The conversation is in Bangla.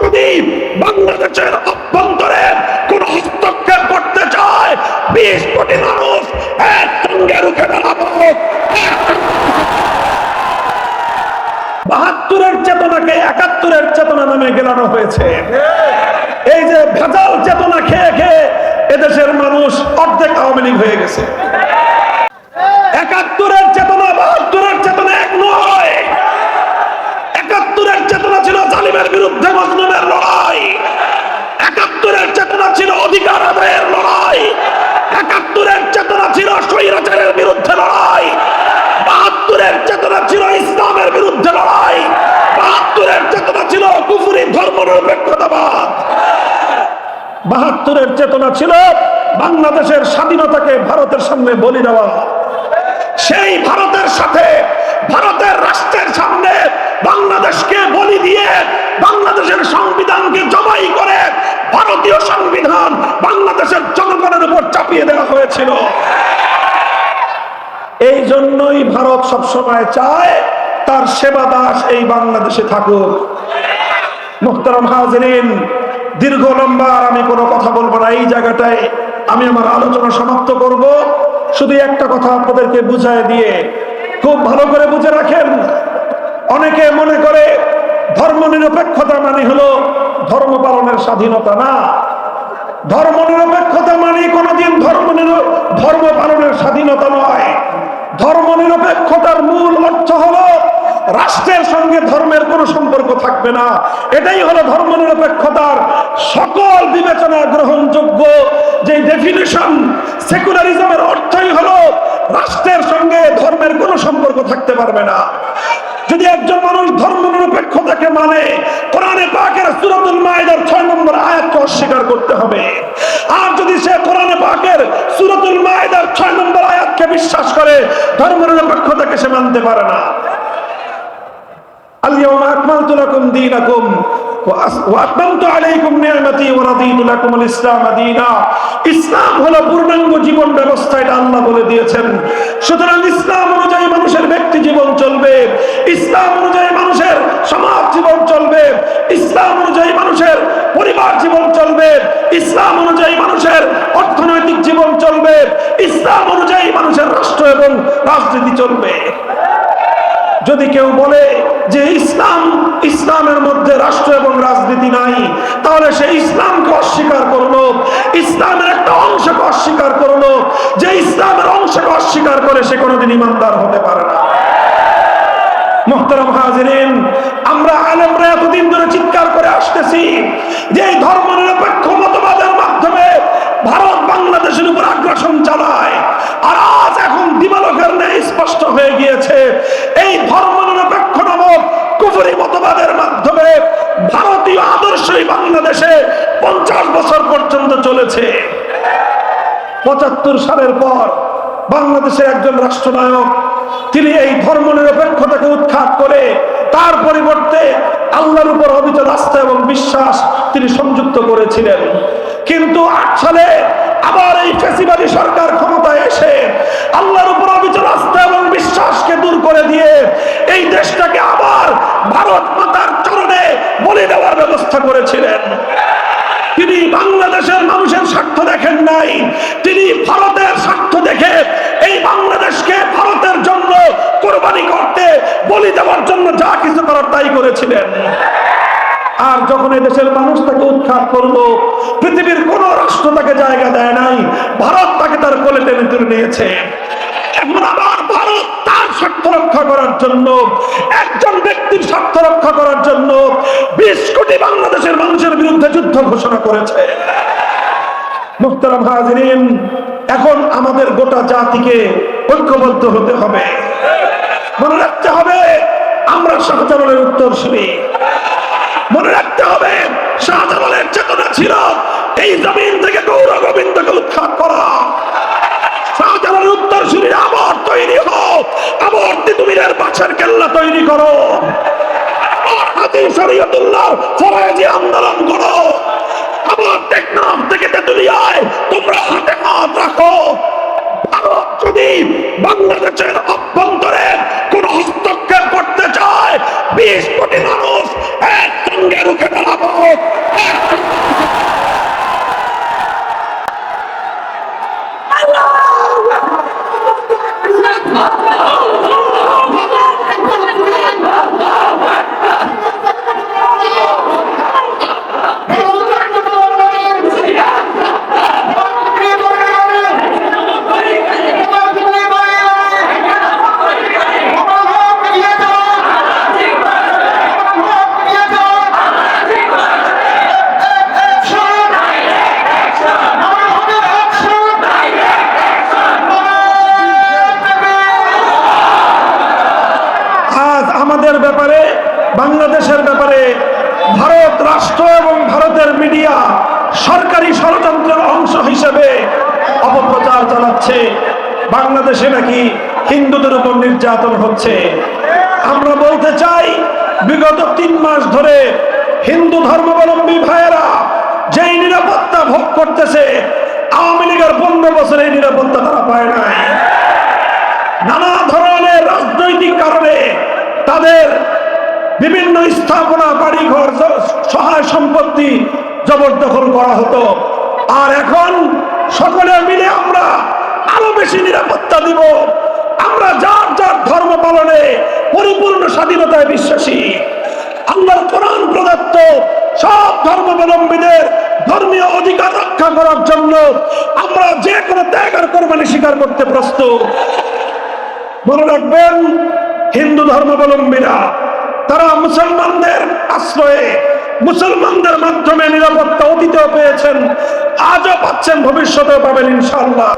যদি বাংলাদেশের অভ্যন্তরে কোন হস্তক্ষেপ করতে চায়, বিশ কোটি মানুষ একসঙ্গে রুখে দাঁড়াবো। বাহাত্তরের চেতনাকে একাত্তরের চেতনা নামে গেলানো হয়েছে। এই যে ভেজাল চেতনা খেয়ে খেয়ে এদেশের মানুষ অর্ধেক আওয়ামী লীগ হয়ে গেছে। একাত্তরের চেতনা বাহাত্তরের চেতনা এক নয় একাত্তরের চেতনা ছিল জালিমের বিরুদ্ধে মজলুমের লড়াই একাত্তরের চেতনা ছিল অধিকার আদায়ের লড়াই একাত্তরের চেতনা ছিল স্বৈরাচারের বিরুদ্ধে লড়াই বাহাত্তরের চেতনা ছিল ইসলামের বিরুদ্ধে লড়াই বাহাত্তরের চেতনা ছিল কুফুরি ধর্ম নিরপেক্ষতাবাদ বাহাত্তরের চেতনা ছিল বাংলাদেশের স্বাধীনতাকে ভারতের সামনে বলি দেওয়া। সেই ভারতের সাথে, ভারতের রাষ্ট্রের সামনে বাংলাদেশকে বলি দিয়ে বাংলাদেশের সংবিধানকে জবাই করে ভারতীয় সংবিধান বাংলাদেশের জনগণের উপর চাপিয়ে দেওয়া হয়েছিল। এই জন্যই ভারত সবসময় চায় তার সেবা দাস এই বাংলাদেশে থাকুক। মুখতারাম হাজরিন দীর্ঘ লম্বা আর আমি কোনো কথা বলব না। এই জায়গাটায় আমি আমার আলোচনা সমাপ্ত করব। শুধু একটা কথা আপনাদেরকে বুঝায় দিয়ে খুব ভালো করে বুঝে রাখেন। অনেকে মনে করে ধর্ম নিরপেক্ষতা মানে হলো ধর্ম পালনের স্বাধীনতা না। ধর্ম নিরপেক্ষতা মানে কোনোদিন ধর্ম ধর্ম পালনের স্বাধীনতা নয়। ধর্ম নিরপেক্ষতার মূল অর্থ হলো রাষ্ট্রের সঙ্গে ধর্মের কোনো সম্পর্ক থাকবে না। এটাই হলো ধর্ম নিরপেক্ষতার সকল বিবেচনা গ্রহণযোগ্য। যে ডেফিনেশন সেকুলারিজমের অর্থই হলো রাষ্ট্রের সঙ্গে ধর্মের কোনো সম্পর্ক থাকতে পারবে না। যদি একজন মানুষ ধর্ম নিরপেক্ষতাকে মানে কোরআনে পাকের সুরাতুল মাইদার ছয় নম্বর আয়াতকে অস্বীকার করতে হবে। আর যদি সে কোরআনে পাকের সুরাতুল মাইদার ছয় নম্বর আয়াতকে বিশ্বাস করে ধর্ম নিরপেক্ষতাকে সে মানতে পারে না। আলিয়াউমা আকমালতু লাকুম দীনাকুম ইসলাম হলো পূর্ণাঙ্গ জীবন ব্যবস্থা, এটা আল্লাহ বলে দিয়েছেন। সুতরাং ইসলাম অনুযায়ী মানুষের ব্যক্তি জীবন চলবে। ইসলাম অনুযায়ী মানুষের সমাজ জীবন চলবে। ইসলাম অনুযায়ী মানুষের পরিবার জীবন চলবে। ইসলাম অনুযায়ী মানুষের অর্থনৈতিক জীবন চলবে। ইসলাম অনুযায়ী মানুষের রাষ্ট্র এবং রাজনীতি চলবে। যদি কেউ বলে যে ইসলাম, ইসলামের মধ্যে রাষ্ট্র এবং রাজনীতি নাই, তাহলে সে ইসলামকে অস্বীকার করল, ইসলামের একটা অংশকে অস্বীকার করল, যে ইসলামের অংশকে অস্বীকার করে সে কোনোদিন ইমানদার হতে পারে না। মোহতারাম হাজিরিন, আমরা আলেমরা এতদিন ধরে চিৎকার করে আসতেছি যে এই ধর্ম নিরপেক্ষ মতবাদের মাধ্যমে ভারত বাংলাদেশের উপর আগ্রাসন চালায় আর আজ এখন দিবালকের ন্যায় স্পষ্ট হয়ে গিয়েছে এই ধর্ম নিরপেক্ষ নামক কুফরি মতবাদের মাধ্যমে ভারতীয় আদর্শই বাংলাদেশে পঞ্চাশ বছর পর্যন্ত চলেছে। পঁচাত্তর সালের পর বাংলাদেশের একজন রাষ্ট্রনায়ক, তিনি এই ধর্ম নিরপেক্ষতাকে উৎখাত করে তার পরিবর্তে আল্লাহর উপর অবিচল আস্থা এবং বিশ্বাস তিনি সংযুক্ত করেছিলেন। কিন্তু আট সালে আবার এই ফেসিবাদী সরকার ক্ষমতায় এসে আল্লাহর উপর অবিচল আস্থা এবং বিশ্বাসকে দূর করে দিয়ে এই দেশটাকে আবার চরণে বলে দেওয়ার ব্যবস্থা করেছিলেন। তিনি বাংলাদেশের মানুষের স্বার্থ দেখেন নাই। তিনি ভারতের স্বার্থ দেখে এই বাংলাদেশকে ভারতের জন্য কোরবানি করতে, বলি দেওয়ার জন্য যা কিছু করার তাই করেছিলেন। আর যখন দেশের মানুষ তাকে উৎখাত করল, পৃথিবীর কোন রাষ্ট্র তাকে জায়গা দেয় নাই, ভারত তাকে তার কোলে টেনে তুলে নিয়েছে। এখন আবার ভারত স্বার্থ রক্ষা করার জন্য, একজন ব্যক্তির স্বার্থ রক্ষা করার জন্য বিশ কোটি বাংলাদেশের মানুষের বিরুদ্ধে যুদ্ধ ঘোষণা করেছে। এখন আমাদের গোটা জাতিকে ঐক্যবদ্ধ হতে হবে। মনে রাখতে হবে, আমরা শাহজালালের উত্তর শুনি মনে রাখতে হবে, শাহজালালের চেতনা ছিল, এই জমিন থেকে গৌর গোবিন্দকে উৎখাত করা। শাহজালালের উত্তর শুনির আবার তৈরি হও আবার তিতুমিরের বাছার কেল্লা তৈরি করো। আন্দোলন করো। আবার হস্তক্ষেপ করতে চায় বিশ কোটি মানুষ একসঙ্গে রুখে দাঁড়াবো আজ আমাদের ব্যাপারে বাংলাদেশের ব্যাপারে ভারত রাষ্ট্র এবং ভারতের মিডিয়া সরকারি ষড়যন্ত্রের অংশ হিসেবে অপপ্রচার চালাচ্ছে। বাংলাদেশে নাকি হিন্দুদের উপর নির্যাতন হচ্ছে। আমরা বলতে চাই, বিগত তিন মাস ধরে হিন্দু ধর্মাবলম্বী ভাইয়েরা যেই নিরাপত্তা ভোগ করতেছে, আওয়ামী লীগের পনেরো বছরে নিরাপত্তা তারা পায় নাই। নানা ধরনের রাজনৈতিক কারণে তাদের বিভিন্ন স্থাপনা, বাড়িঘর সহায় সম্পত্তি জবরদখল করা হতো। আর এখন সকলে মিলে আমরা আরও বেশি নিরাপত্তা দিব। আমরা যার যার ধর্ম পালনে পরিপূর্ণ স্বাধীনতায় বিশ্বাসী। আল্লাহর কোরআন প্রদত্ত সব ধর্মাবলম্বীদের ধর্মীয় অধিকার রক্ষা করার জন্য আমরা যে কোনো ত্যাগ আর কোরবানি স্বীকার করতে প্রস্তুত। মনে রাখবেন, হিন্দু ধর্মাবলম্বীরা, তারা মুসলমানদের আশ্রয়ে মুসলমানদের মাধ্যমে নিরাপত্তা অতীতেও পেয়েছেন আজও পাচ্ছেন ভবিষ্যতেও পাবেন ইনশাল্লাহ